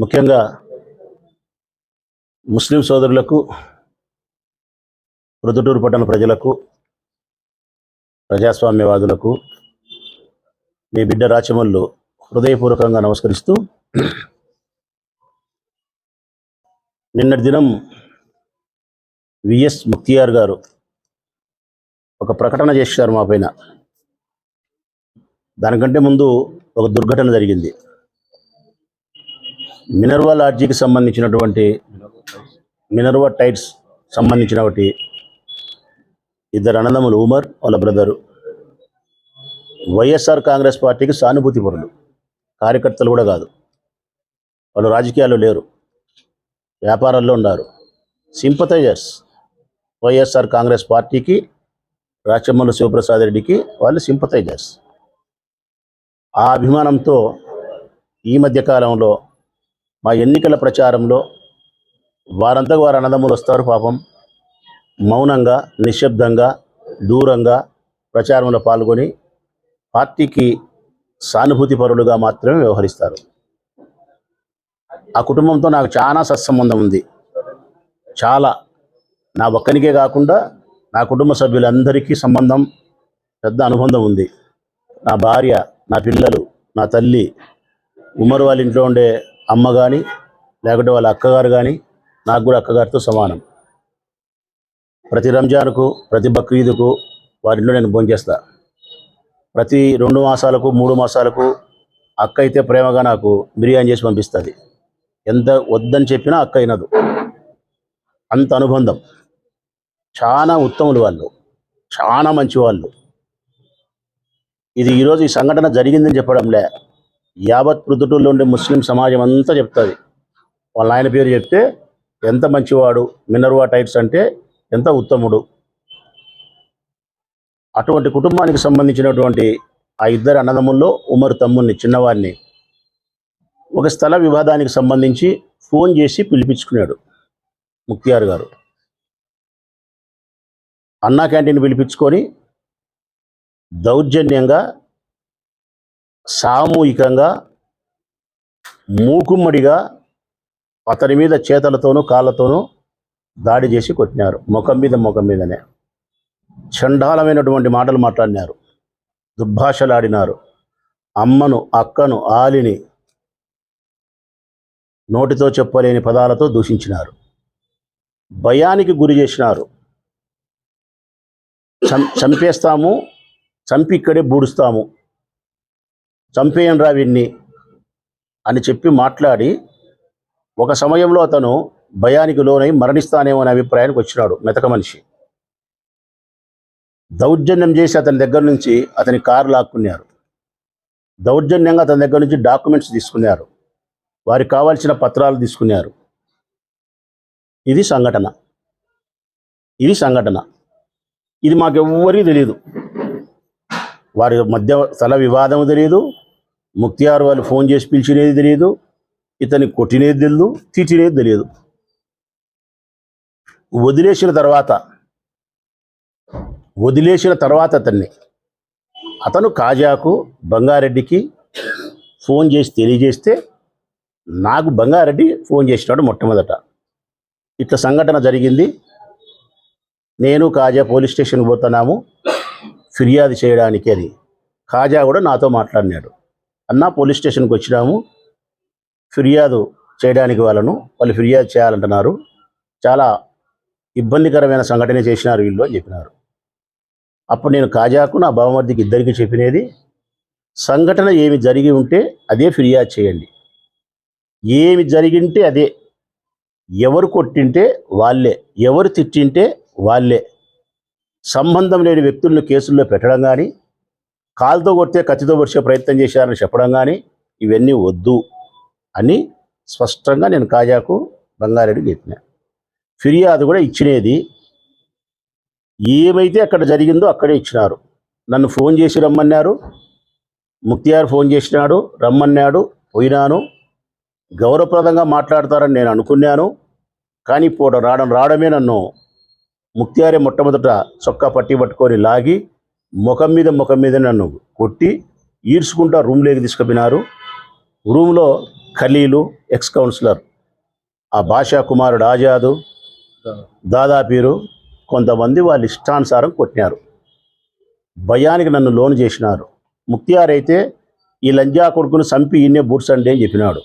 ముఖ్యంగా ముస్లిం సోదరులకు ప్రొద్దుటూరు పట్టణ ప్రజలకు ప్రజాస్వామ్యవాదులకు మీ బిడ్డ రాచమల్లు హృదయపూర్వకంగా నమస్కరిస్తూ నిన్నటి దినం విఎస్ ముక్తియార్ గారు ఒక ప్రకటన చేశారు మా పైన. దానికంటే ముందు ఒక దుర్ఘటన జరిగింది. మినర్వా లాడ్జీకి సంబంధించినటువంటి మినర్వా టైట్స్ సంబంధించిన ఒకటి ఇద్దరు అన్నదమ్ములు ఉమర్ వాళ్ళ బ్రదరు. వైఎస్ఆర్ కాంగ్రెస్ పార్టీకి సానుభూతి పరులు. కార్యకర్తలు కూడా కాదు. వాళ్ళు రాజకీయాల్లో లేరు. వ్యాపారాల్లో ఉన్నారు. సింపతైజర్స్. వైఎస్ఆర్ కాంగ్రెస్ పార్టీకి రాచమల్లు శివప్రసాద్ రెడ్డికి వాళ్ళు సింపతైజర్స్. ఆ అభిమానంతో ఈ మధ్య కాలంలో మా ఎన్నికల ప్రచారంలో వారంతా వారు అన్నదమ్ములు వస్తారు పాపం. మౌనంగా నిశ్శబ్దంగా దూరంగా ప్రచారంలో పాల్గొని పార్టీకి సానుభూతి పరులుగా మాత్రమే వ్యవహరిస్తారు. ఆ కుటుంబంతో నాకు చాలా సత్సంబంధం ఉంది. చాలా. నా ఒక్కనికే కాకుండా నా కుటుంబ సభ్యులందరికీ సంబంధం పెద్ద అనుబంధం ఉంది. నా భార్య నా పిల్లలు నా తల్లి ఉమర్ వాళ్ళ ఇంట్లో ఉండే అమ్మ కానీ లేకుంటే వాళ్ళ అక్కగారు కానీ నాకు కూడా అక్కగారితో సమానం. ప్రతి రంజాన్కు ప్రతి బక్రీదుకు వారింట్లో నేను భోంచేస్తా ప్రతి రెండు మాసాలకు మూడు మాసాలకు అక్క అయితే ప్రేమగా నాకు బిర్యానీ చేసి పంపిస్తుంది. ఎంత వద్దని చెప్పినా అక్క అయినదు అంత అనుబంధం. చాలా ఉత్తములు వాళ్ళు. చాలా మంచి వాళ్ళు ఇది ఈరోజు ఈ సంఘటన జరిగిందని చెప్పడంలే. యావత్ ప్రొద్దుటూరులో ఉండే ముస్లిం సమాజం అంతా చెప్తుంది. వాళ్ళ ఆయన పేరు చెప్తే ఎంత మంచివాడు మినర్వా టైట్స్ అంటే ఎంత ఉత్తముడు. అటువంటి కుటుంబానికి సంబంధించినటువంటి ఆ ఇద్దరు అన్నదమ్ముల్లో ఉమర్ తమ్ముడిని చిన్నవాడిని ఒక స్థల వివాదానికి సంబంధించి ఫోన్ చేసి పిలిపించుకున్నాడు ముక్తియార్ గారు. అన్నా క్యాంటీన్ పిలిపించుకొని దౌర్జన్యంగా సామూహికంగా మూకుమ్మడిగా అతని మీద చేతలతోనూ కాళ్ళతోనూ దాడి చేసి కొట్టినారు. ముఖం మీద ముఖం మీదనే. చండాలమైనటువంటి మాటలు మాట్లాడినారు. దుర్భాషలాడినారు. అమ్మను అక్కను ఆలిని నోటితో చెప్పలేని పదాలతో దూషించినారు. భయానికి గురి చేసినారు. చం చంపేస్తాము చంపి ఇక్కడే బూడుస్తాము. చంపేయను రా వీడిని అని చెప్పి మాట్లాడి ఒక సమయంలో అతను భయానికి లోనై మరణిస్తానేమో అనే అభిప్రాయానికి వచ్చినాడు మెతక మనిషి. దౌర్జన్యం చేసి అతని దగ్గర నుంచి అతని కారు లాక్కున్నారు. దౌర్జన్యంగా అతని దగ్గర నుంచి డాక్యుమెంట్స్ తీసుకున్నారు. వారికి కావాల్సిన పత్రాలు తీసుకున్నారు. ఇది సంఘటన. ఇది సంఘటన. ఇది మాకెవ్వరికి తెలియదు వారి మధ్య స్థల వివాదం తెలియదు ముక్తియార్ వాళ్ళు ఫోన్ చేసి పిలిచినేది తెలియదు ఇతని కొట్టినేది తెలియదు తిట్టినేది తెలియదు. వదిలేసిన తర్వాత వదిలేసిన తర్వాత అతన్ని అతను కాజాకు బంగారెడ్డికి ఫోన్ చేసి తెలియజేస్తే నాకు బంగారెడ్డి ఫోన్ చేసినాడు మొట్టమొదట. ఇట్లా సంఘటన జరిగింది. నేను కాజా పోలీస్ స్టేషన్ పోతున్నాము ఫిర్యాదు చేయడానికి అని కాజా కూడా నాతో మాట్లాడినాడు. అన్న పోలీస్ స్టేషన్కి వచ్చినాము. ఫిర్యాదు చేయడానికి వాళ్ళను. వాళ్ళు ఫిర్యాదు చేయాలంటున్నారు. చాలా ఇబ్బందికరమైన సంఘటన చేసినారు వీళ్ళు అని చెప్పినారు. అప్పుడు నేను కాజాకు నా బావమర్దికి ఇద్దరికి చెప్పినది సంఘటన ఏమి జరిగి ఉంటే అదే ఫిర్యాదు చేయండి. ఏమి జరిగింటే అదే. ఎవరు కొట్టింటే వాళ్ళే. ఎవరు తిట్టింటే వాళ్ళే. సంబంధం లేని వ్యక్తులను కేసుల్లో పెట్టడం కానీ కాలుతో కొడితే కత్తితో పొడిచే ప్రయత్నం చేశారని చెప్పడం కానీ ఇవన్నీ వద్దు అని స్పష్టంగా నేను కాజాకు బంగారెడ్డికి చెప్పిన. ఫిర్యాదు కూడా ఇచ్చినది. ఏమైతే అక్కడ జరిగిందో అక్కడే ఇచ్చినారు. నన్ను ఫోన్ చేసి రమ్మన్నారు. ముక్తియార్ ఫోన్ చేసినాడు రమ్మన్నాడు పోయినాను. గౌరవప్రదంగా మాట్లాడతారని నేను అనుకున్నాను. కానీ ఇప్పుడు రావడం రావడమే నన్ను ముక్తియారే మొట్టమొదట చొక్కా పట్టి పట్టుకొని లాగి ముఖం మీద ముఖం మీద నన్ను కొట్టి ఈడ్చుకుంటా రూమ్లోకి తీసుకుపోయినారు. రూమ్లో ఖలీలు ఎక్స్ కౌన్సిలర్ ఆ భాషా కుమారుడు ఆజాదు దాదాపీరు కొంతమంది వాళ్ళ ఇష్టానుసారం కొట్టినారు. భయానికి నన్ను లోను చేసినారు. ముక్తియార్ అయితే ఈ లంజా కొడుకును చంపి ఈయనే బూట్స్ అని చెప్పినాడు.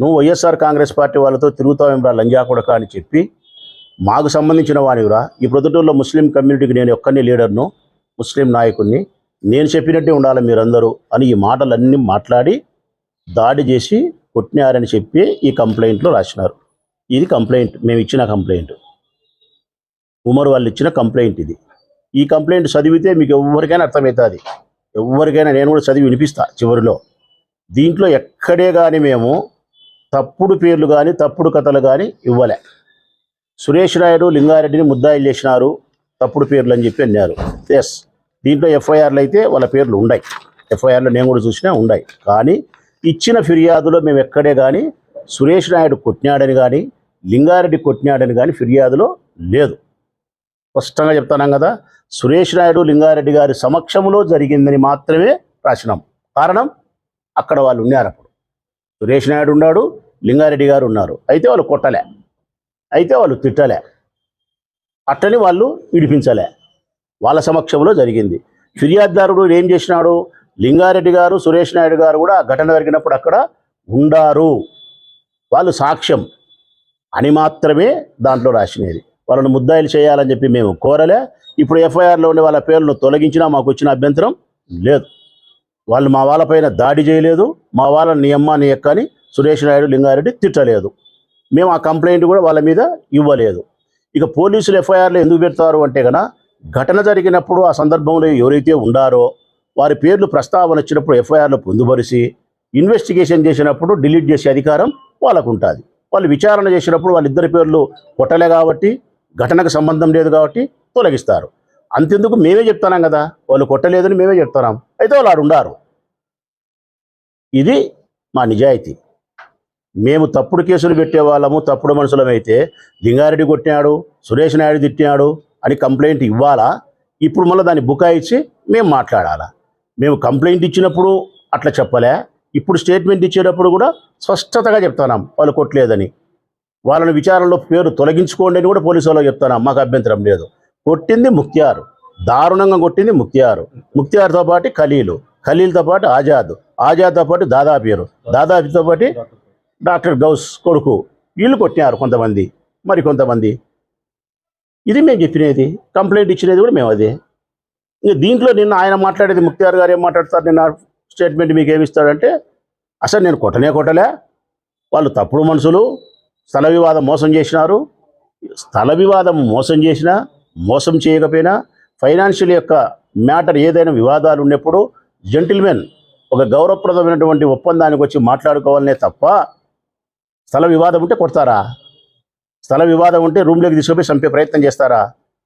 నువ్వు వైఎస్ఆర్ కాంగ్రెస్ పార్టీ వాళ్ళతో తిరుగుతావేమ్రా లంజా కొడక అని చెప్పి మాకు సంబంధించిన వానివిరా. ఈ ప్రొద్దుటూరులో ముస్లిం కమ్యూనిటీకి నేను ఒక్కరిని లీడర్ను. ముస్లిం నాయకుడిని నేను చెప్పినట్టే ఉండాలి మీరందరూ అని ఈ మాటలన్నీ మాట్లాడి దాడి చేసి కొట్టినారని చెప్పి ఈ కంప్లైంట్లో రాసినారు. ఇది కంప్లైంట్ మేము ఇచ్చిన కంప్లైంట్. ఉమర్ వాళ్ళు ఇచ్చిన కంప్లైంట్ ఇది. ఈ కంప్లైంట్ చదివితే మీకు ఎవరికైనా అర్థమవుతుంది. ఎవరికైనా నేను కూడా చదివి వినిపిస్తా చివరిలో. దీంట్లో ఎక్కడే కానీ మేము తప్పుడు పేర్లు కానీ తప్పుడు కథలు కానీ ఇవ్వలే. సురేష్ నాయుడు లింగారెడ్డిని ముద్దాయిలు చేసినారు తప్పుడు పేర్లు అని చెప్పి అన్నారు. ఎస్ దీంట్లో ఎఫ్ఐఆర్లు అయితే వాళ్ళ పేర్లు ఉన్నాయి ఎఫ్ఐఆర్లో నేను కూడా చూసినా ఉన్నాయి కానీ ఇచ్చిన ఫిర్యాదులో మేము ఎక్కడే కానీ సురేష్ నాయుడు కొట్టినాడని కానీ లింగారెడ్డి కొట్టినాడని కానీ ఫిర్యాదులో లేదు. స్పష్టంగా చెప్తున్నాం కదా సురేష్ నాయుడు లింగారెడ్డి గారి సమక్షంలో జరిగిందని మాత్రమే రాసినాం. కారణం అక్కడ వాళ్ళు ఉన్నారు అప్పుడు. సురేష్ నాయుడు ఉన్నాడు లింగారెడ్డి గారు ఉన్నారు. అయితే వాళ్ళు కొట్టలే. అయితే వాళ్ళు తిట్టలే. అట్టని వాళ్ళు విడిపించలే. వాళ్ళ సమక్షంలో జరిగింది. ఫిర్యాదుదారుడు ఏం చేసినాడు? లింగారెడ్డి గారు సురేష్ నాయుడు గారు కూడా ఆ ఘటన జరిగినప్పుడు అక్కడ ఉండారు. వాళ్ళు సాక్ష్యం అని మాత్రమే దాంట్లో రాసినది. వాళ్ళని ముద్దాయిలు చేయాలని చెప్పి మేము కోరలే. ఇప్పుడు ఎఫ్ఐఆర్లో ఉండే వాళ్ళ పేర్లను తొలగించినా మాకు వచ్చిన అభ్యంతరం లేదు. వాళ్ళు మా వాళ్ళపైన దాడి చేయలేదు. మా వాళ్ళని నీ అమ్మ నీ ఎక్క అని సురేష్ నాయుడు లింగారెడ్డి తిట్టలేదు. మేము ఆ కంప్లైంట్ కూడా వాళ్ళ మీద ఇవ్వలేదు. ఇక పోలీసులు ఎఫ్ఐఆర్లు ఎందుకు పెడతారు అంటే కన ఘటన జరిగినప్పుడు ఆ సందర్భంలో ఎవరైతే ఉండారో వారి పేర్లు ప్రస్తావన వచ్చినప్పుడు ఎఫ్ఐఆర్లో పొందుపరిచి ఇన్వెస్టిగేషన్ చేసినప్పుడు డిలీట్ చేసే అధికారం వాళ్ళకు ఉంటుంది వాళ్ళు విచారణ చేసినప్పుడు వాళ్ళిద్దరి పేర్లు కొట్టలే కాబట్టి ఘటనకు సంబంధం లేదు కాబట్టి తొలగిస్తారు. అంతెందుకు మేమే చెప్తున్నాం కదా వాళ్ళు కొట్టలేదని మేమే చెప్తున్నాం. అయితే వాళ్ళు ఆడు ఉండారు. ఇది మా నిజాయితీ. మేము తప్పుడు కేసులు పెట్టే వాళ్ళము తప్పుడు మనుషులమైతే లింగారెడ్డి కొట్టినాడు సురేష్ నాయుడు తిట్టినాడు అని కంప్లైంట్ ఇవ్వాలా? ఇప్పుడు మళ్ళీ దాన్ని బుకాయించి మేము మాట్లాడాలా? మేము కంప్లైంట్ ఇచ్చినప్పుడు అట్లా చెప్పలే. ఇప్పుడు స్టేట్మెంట్ ఇచ్చేటప్పుడు కూడా స్పష్టతగా చెప్తున్నాం వాళ్ళు కొట్టలేదని. వాళ్ళని విచారణలో పేరు తొలగించుకోండి అని కూడా పోలీసు వాళ్ళకి చెప్తున్నాం మాకు అభ్యంతరం లేదు. కొట్టింది ముఖ్యారు దారుణంగా కొట్టింది ముఖ్యారు ముఖ్యార్తో పాటు ఖలీలు ఖలీల్తో పాటు ఆజాద్ ఆజాద్తో పాటు దాదాపీరు దాదాపితో పాటు డాక్టర్ గౌస్ కొడుకు. వీళ్ళు కొట్టినారు కొంతమంది. మరి కొంతమంది? ఇది మేము చెప్పినది. కంప్లైంట్ ఇచ్చినది కూడా మేము అదే. ఇంకా దీంట్లో నిన్న ఆయన మాట్లాడేది ముక్తియార్ గారు ఏం మాట్లాడతారు నిన్న స్టేట్మెంట్ మీకు ఏమిస్తాడంటే అసలు నేను కొట్టనే కొట్టలే. వాళ్ళు తప్పుడు మనుషులు స్థల వివాదం మోసం చేసినారు. స్థల వివాదం మోసం చేసినా మోసం చేయకపోయినా ఫైనాన్షియల్ యొక్క మ్యాటర్ ఏదైనా వివాదాలు ఉన్నప్పుడు జెంటిల్మెన్ ఒక గౌరవప్రదమైనటువంటి ఒప్పందానికి వచ్చి మాట్లాడుకోవాలనే తప్ప స్థల వివాదం ఉంటే కొడతారా? స్థల వివాదం ఉంటే రూమ్లోకి తీసుకుపోయి చంపే ప్రయత్నం చేస్తారా?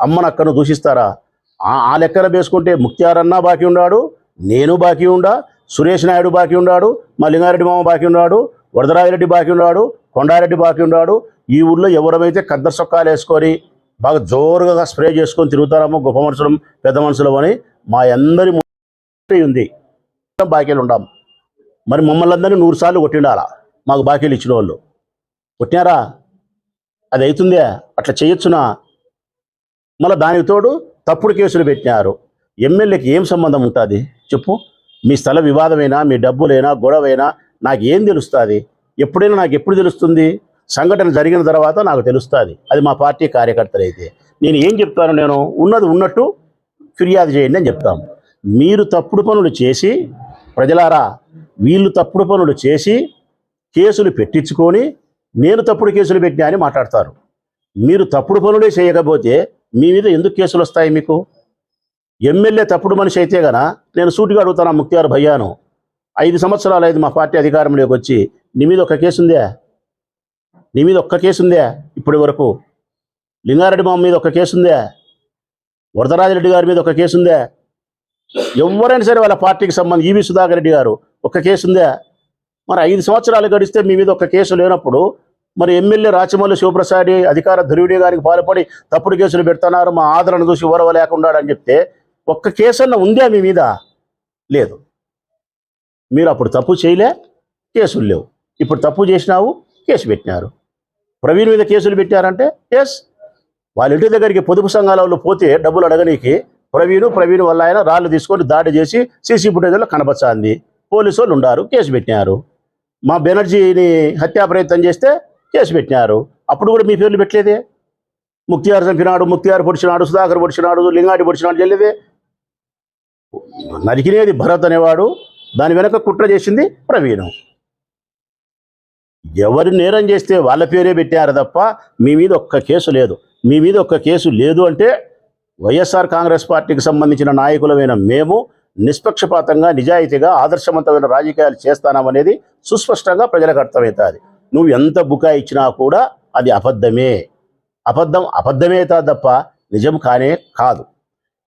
అమ్మనక్కను దూషిస్తారా? ఆ- ఆ లెక్కన వేసుకుంటే ముక్తియారన్నా బాకీ ఉన్నాడు నేను బాకీ ఉండా సురేష్ నాయుడు బాకీ ఉన్నాడు మా లింగారెడ్డి మామ బాకీ ఉన్నాడు వరదరాజిరెడ్డి బాకీ ఉన్నాడు కొండారెడ్డి బాకీ ఉన్నాడు ఈ ఊళ్ళో ఎవరమైతే కద్దరు సొక్కాలు వేసుకొని బాగా జోరుగా స్ప్రే చేసుకొని తిరుగుతారమ్మో గొప్ప మనుషులం పెద్ద మనుషులం అని మా అందరి ఉంది. బాకీలు ఉండాం. మరి మమ్మల్ని అందరినీ నూరు సార్లు కొట్టిండాలా? మాకు బాకీలు ఇచ్చిన వాళ్ళు. కొట్టినారా? అది అవుతుందే అట్లా చేయొచ్చునా? మళ్ళీ దానికి తోడు తప్పుడు కేసులు పెట్టినారు. ఎమ్మెల్యేకి ఏం సంబంధం ఉంటుంది? చెప్పు. మీ స్థల వివాదమైనా మీ డబ్బులైనా గొడవైనా నాకు ఏం తెలుస్తుంది? ఎప్పుడైనా నాకు ఎప్పుడు తెలుస్తుంది? సంఘటన జరిగిన తర్వాత నాకు తెలుస్తుంది. అది మా పార్టీ కార్యకర్తలు అయితే. నేను ఏం చెప్తాను నేను? ఉన్నది ఉన్నట్టు ఫిర్యాదు చేయండి అని చెప్తాము. మీరు తప్పుడు పనులు చేసి ప్రజలారా వీళ్ళు తప్పుడు పనులు చేసి కేసులు పెట్టించుకొని నేను తప్పుడు కేసులు పెట్టినా అని మాట్లాడతారు. మీరు తప్పుడు పనులే చేయకపోతే మీ మీద ఎందుకు కేసులు వస్తాయి మీకు? ఎమ్మెల్యే తప్పుడు మనిషి అయితే గన నేను సూటిగా అడుగుతాను ముక్తియార్ భయ్యాను? ఐదు సంవత్సరాలు అయింది మా పార్టీ అధికారంలోకి వచ్చి. నీ మీద ఒక కేసు ఉందే? నీ మీద ఒక్క కేసు ఉందే ఇప్పటి వరకు? లింగారెడ్డి మామ మీద ఒక కేసు ఉందే? వరదరాజిరెడ్డి గారి మీద ఒక కేసు ఉందే? ఎవరైనా సరే వాళ్ళ పార్టీకి సంబంధించి ఈవి సుధాకర్ రెడ్డి గారు ఒక కేసు ఉందే? మరి ఐదు సంవత్సరాలు గడిస్తే మీ మీద ఒక కేసు లేనప్పుడు మరి ఎమ్మెల్యే రాచమల్లి శివప్రసాద్ అధికార దుర్విడి గారికి పాల్పడి తప్పుడు కేసులు పెడుతున్నారు మా ఆదరణ చూసి ఓరవ లేకుండా అని చెప్తే ఒక్క కేసు అన్న ఉందా మీ మీద? లేదు. మీరు అప్పుడు తప్పు చేయలే కేసులు లేవు. ఇప్పుడు తప్పు చేసినావు కేసు పెట్టినారు. ప్రవీణ్ మీద కేసులు పెట్టారంటే ఎస్ వాళ్ళ ఇంటి దగ్గరికి పొదుపు సంఘాల వాళ్ళు పోతే డబ్బులు అడగనీకి ప్రవీణ్ ప్రవీణ్ వల్ల ఆయన రాళ్ళు తీసుకొని దాడి చేసి సీసీ ఫుటేజ్లో కనపచ్చాంది పోలీసు వాళ్ళు ఉండారు కేసు పెట్టినారు. మా బెనర్జీని హత్యా ప్రయత్నం చేస్తే కేసు పెట్టినారు. అప్పుడు కూడా మీ పేర్లు పెట్టలేదే? ముక్తియార్ చంపినాడు ముక్తియార్ పొడిచినాడు సుధాకర్ పొడిచినాడు లింగాడి పొడిచినాడు చెల్లేదే నరికినేది భరత్ అనేవాడు దాని వెనక కుట్ర చేసింది ప్రవీణ్. ఎవరు నేరం చేస్తే వాళ్ళ పేరే పెట్టారు తప్ప మీ మీద ఒక్క కేసు లేదు. మీ మీద ఒక్క కేసు లేదు అంటే వైఎస్ఆర్ కాంగ్రెస్ పార్టీకి సంబంధించిన నాయకులమైన మేము నిష్పక్షపాతంగా నిజాయితీగా ఆదర్శవంతమైన రాజకీయాలు చేస్తానమనేది సుస్పష్టంగా ప్రజలకు అర్థమవుతుంది. నువ్వు ఎంత బుకా ఇచ్చినా కూడా అది అబద్ధమే. అబద్ధం అబద్ధమేతా తప్ప నిజం కానే కాదు.